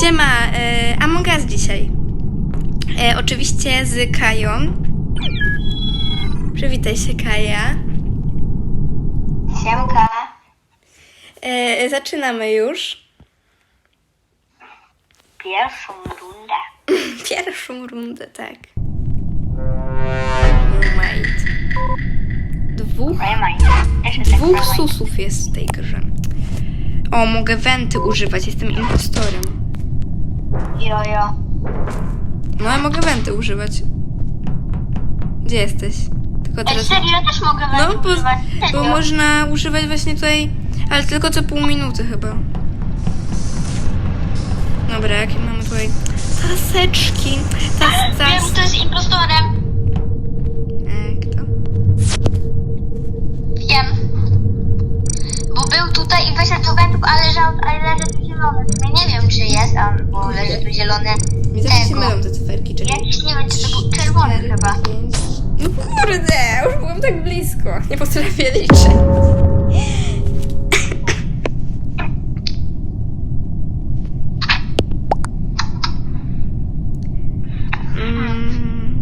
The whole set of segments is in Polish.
Siema, e, Among Us dzisiaj. E, oczywiście z Kają. Przywitaj się, Kaja. Siemka. E, zaczynamy już. Pierwszą rundę. Pierwszą rundę, tak. Roommate. Dwóch, Remind. Jeszcze tak dwóch susów jest w tej grze. O, mogę wenty używać, jestem impostorem. Jojo. No, ja mogę wenty używać. Gdzie jesteś? Tylko Ej, teraz... serio, ja też mogę No, wejść bo, używać. bo Serio? można używać właśnie tutaj, ale tylko co pół minuty chyba. Dobra, jakie mamy tutaj taseczki. Tas, Wiem, tas. kto jest impostorem. E, kto? Wiem. Bo był tutaj i wyszedł do wentów, a leżał, ale leży tu zielony. Sumie nie wiem, jest, a, bo leży tu zielony. Mi zawsze się mylą te cyferki, czekaj. Jakiś, nie wiem, czy to był czerwony chyba. No kurde, już byłam tak blisko. Nie potrafię liczyć. Mm,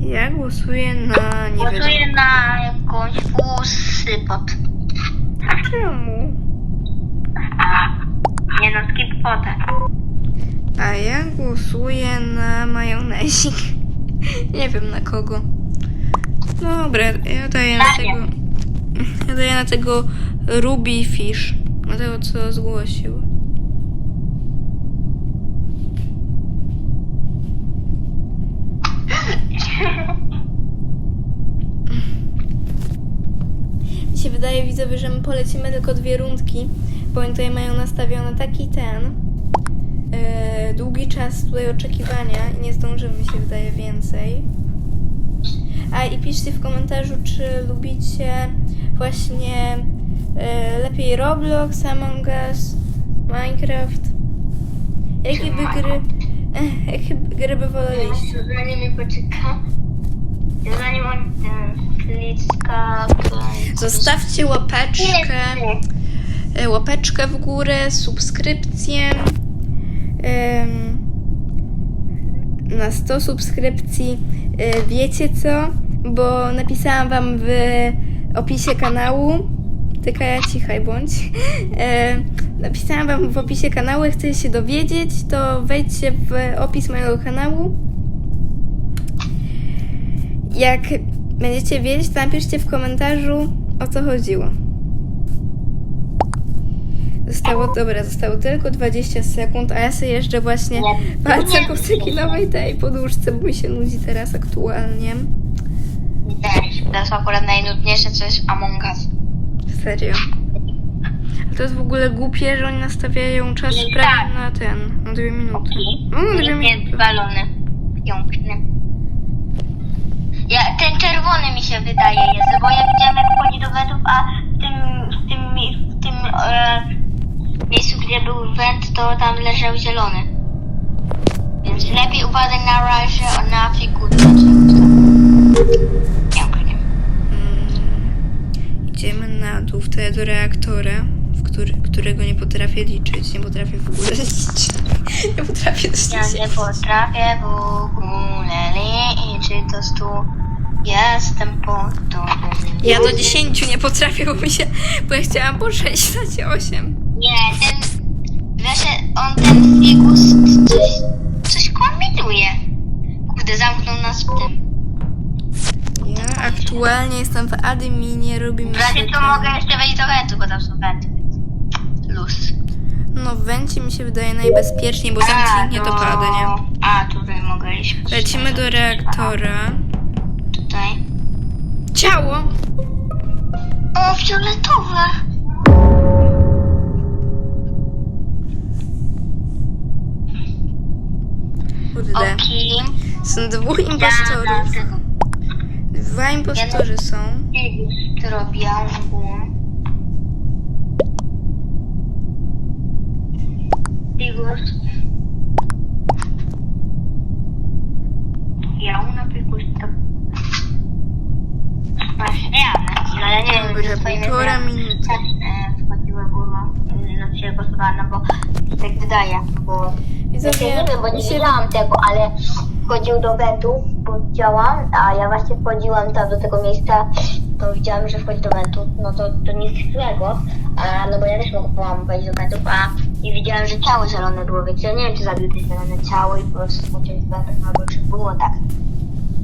Ja głosuję na nie wiadomo. Głosuję na jakąś usypot. Czemu? Nie no, skip potę. A ja głosuję na majonezik. Nie wiem na kogo. Dobra, ja daję na Na tego. Ja daję na tego Ruby Fish. Na tego, co zgłosił. Mi się wydaje, widzowie, że my polecimy tylko dwie rundki, bo oni tutaj mają nastawiony taki ten e, długi czas tutaj oczekiwania i nie zdążymy się wydaje więcej. A i piszcie w komentarzu, czy lubicie właśnie e, lepiej Roblox, Among Us, Minecraft. Jakie by gry, jakie gry by woleliście? Zanim poczeka. Zanim on ten flicka. Zostawcie łapeczkę. e, łapeczkę w górę, subskrypcję. Na 100 subskrypcji. E, Wiecie co? Bo napisałam wam w opisie kanału. Tylko ja cichaj bądź. E, napisałam wam w opisie kanału, jak chcecie się dowiedzieć, to wejdźcie w opis mojego kanału. Jak będziecie wiedzieć, to napiszcie w komentarzu o co chodziło. Zostało, dobra, zostało tylko 20 sekund, a ja sobie jeszcze właśnie Nie. palce Nie. po cykinowej tej poduszce, bo mi się nudzi teraz aktualnie. Też. To jest akurat najnudniejsze, co jest Among Us. Serio. A to jest w ogóle głupie, że oni nastawiają czas prawie na ten, na dwie minuty. Mm, dwie minuty. Jest balony. Piękny. Ja, czerwony mi się wydaje jest, bo ja widziałam jak wchodzi do wentów, a w tym, w tym, w tym e, miejscu, gdzie był went, to tam leżał zielony. Więc lepiej uważaj na razie na. Pięknie. Mm, idziemy na dół, wtedy do reaktora, w który, którego nie potrafię liczyć. Nie potrafię w ogóle liczyć. Nie potrafię Ja liczyć. nie potrafię w ogóle liczyć, to stu jestem po to. Ja do 10 nie mi się, bo ja chciałam po 6 dać 8. Nie, ten, wiesz, on ten figus coś, coś kombinuje. Kurde, zamknął nas w tym. Ja aktualnie jestem w adminie, robimy W razie ten- mogę jeszcze wejść do wentu, bo tam są więc Luz. No w Wencie mi się wydaje najbezpieczniej, bo tam ci nikt nie dopada, nie? A, tutaj mogę iść. Lecimy do reaktora. Ciało! O, fioletowe. Kurde. Okej. Są dwóch impostorów. Dwa impostorzy są. Figus. Ja na figus to... Masz realne, ale nie wiem, że twoje półtora minuty. też e, wchodziły górą, no się głosowała, no bo tak wydaje, bo Widzowie, Ja nie wiem, bo nie się- widziałam tego, ale wchodził do wentu, bo widziałam, a ja właśnie wchodziłam tam do tego miejsca, to widziałam, że wchodzi do wentu, no to, to nic złego, a, no bo ja też mogłam wejść do wentów, a i widziałam, że ciało zielone było, więc ja nie wiem, czy zabił to zielone ciało i po prostu skoczył z wentów, albo czy było tak.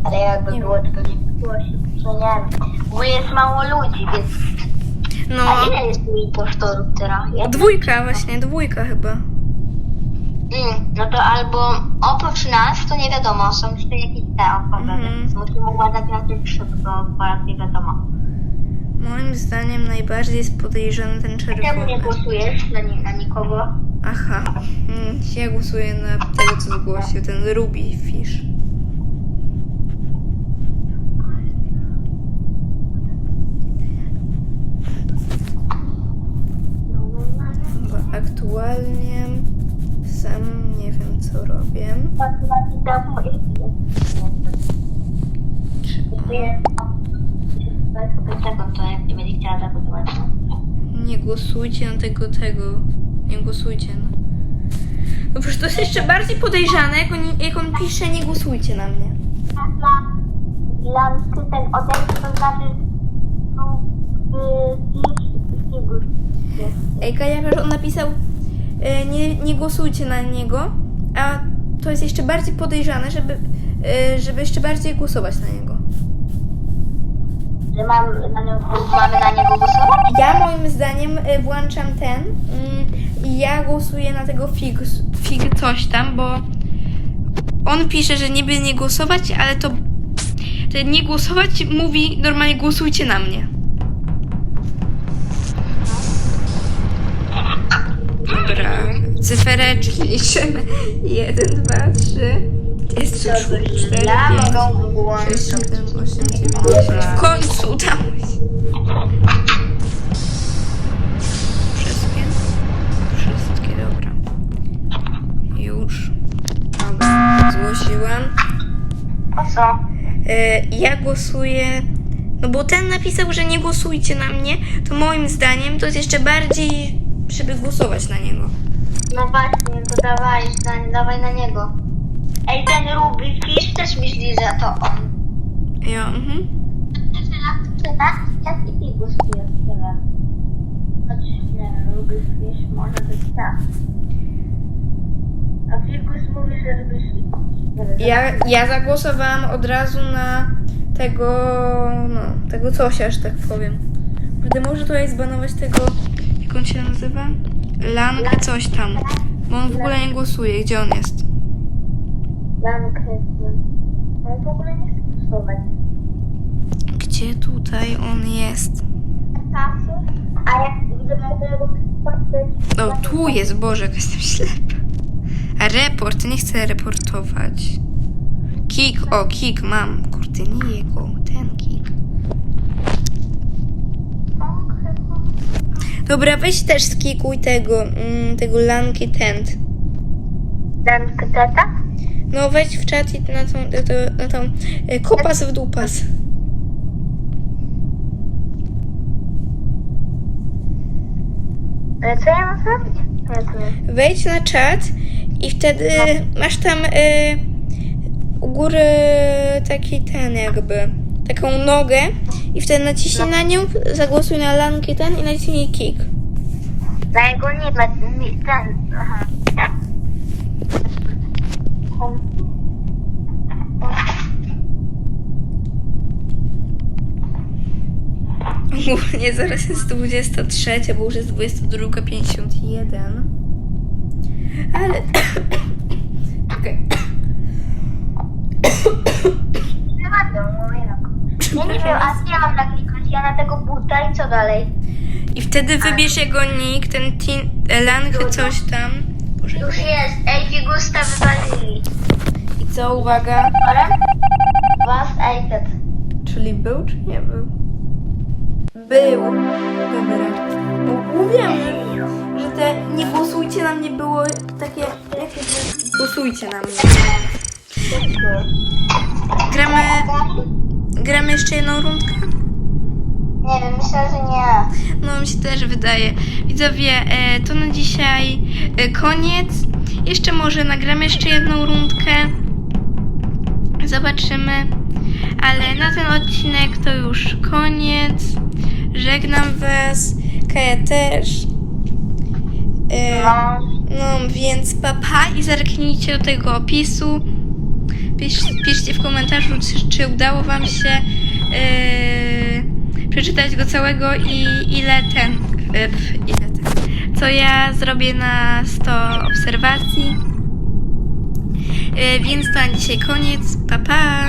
Ale jakby było, to pewnie że nie wiem, bo jest mało ludzi, więc... No, A ile jest tu impostorów teraz? Dwójka właśnie, dwójka chyba. Mm, no to albo oprócz nas, to nie wiadomo, są jeszcze jakieś te osoby, Mhm. więc musimy uważać na tych szybko, bo jak nie wiadomo. Moim zdaniem najbardziej jest podejrzany ten Czemu czerwony. nie głosujesz na, ni- na nikogo? Aha, mm, ja głosuję na tego, co zgłosił, ten Ruby Fish. Bo aktualnie sam nie wiem, co robię. Nie będzie chciała zagłosować? nie głosujcie na tego, tego. Nie głosujcie na... No przecież to jest jeszcze bardziej podejrzane, jak on, jak on pisze, nie głosujcie na mnie. Lampy ten odejść, to znaczy tu Kajawiarz, on napisał e, nie, nie głosujcie na niego, a to jest jeszcze bardziej podejrzane, żeby, e, żeby jeszcze bardziej głosować na niego. Że mam na niego, mamy na niego głosować? Ja moim zdaniem e, włączam ten mm, i ja głosuję na tego fig, fig coś tam, bo on pisze, że niby nie głosować, ale to że nie głosować mówi normalnie głosujcie na mnie. Cyfereczki liczymy. 1, 2, 3, jest już 4, 5, 6, 7, 8, 9, 10. W końcu udało się. Wszystkie? Wszystkie, dobra. Już. Dobra, zgłosiłam. Po co? E, ja głosuję. No bo ten napisał, że nie głosujcie na mnie, to moim zdaniem to jest jeszcze bardziej, żeby głosować na niego. No właśnie, to dawaj na, dawaj na niego. Ej, ten Ruby Fish też myśli, że to on. Ja, mhm. Jak i? Nie wiem. Choć, nie Ruby Fish może być tak. A Figus mówi, że lubisz... Ja, ja zagłosowałam od razu na tego, no, tego cosia, że tak powiem. Będę może tutaj zbanować tego, jak on się nazyza? Lank coś tam. Bo on w ogóle nie głosuje. Gdzie on jest? Lankę. On w ogóle nie chce głosować. Gdzie tutaj on jest? A jak widzę, że go patrzeć... O, tu jest, Boże, jak jestem ślepa. A report, nie chcę reportować. Kik, o, kik mam. Kurde, nie jego, ten kik. Dobra, weź też skikuj tego, mm, tego Lanky Tent. Lankę tata? No wejdź w czat i na tą, na tą, na tą e, kopas w dupas. Ale co ja mam zrobić? Nie. Wejdź na czat i wtedy masz tam e, u góry taki ten jakby, taką nogę i wtedy naciśnij na nią, zagłosuj na Lanky ten i naciśnij kick. Na jego nie ma... Nie, ten... Aha. Ogólnie zaraz jest 23, bo już jest 22.51. Ale... Okej. Nie ma domu, jak. Ja nie wiem, a co ja mam naklikać? Ja na tego buta i co dalej? I wtedy wybierz jego nick, ten tin, Lanky coś tam. Boże. Już jest. Ej, figusta wywalili. I co, uwaga? Ale? Was iPad. Czyli był, czy nie był? Był. Dobra. Bo Mówiłam, że, że te nie głosujcie na mnie było takie, jakie głosujcie na mnie. Gramy, gramy jeszcze jedną rundkę? Nie wiem, myślę, że nie. No mi się też wydaje. Widzowie, e, to na dzisiaj e, koniec Jeszcze może nagramy jeszcze jedną rundkę. Zobaczymy. Ale na ten odcinek to już koniec. Żegnam Was. Kaja też. E, No, no, więc papa i zerknijcie do tego opisu. Pisz, piszcie w komentarzu, czy, czy udało Wam się yy, przeczytać go całego i ile ten, yy, ile ten, co ja zrobię na 100 obserwacji. Yy, więc to na dzisiaj koniec. Pa, pa!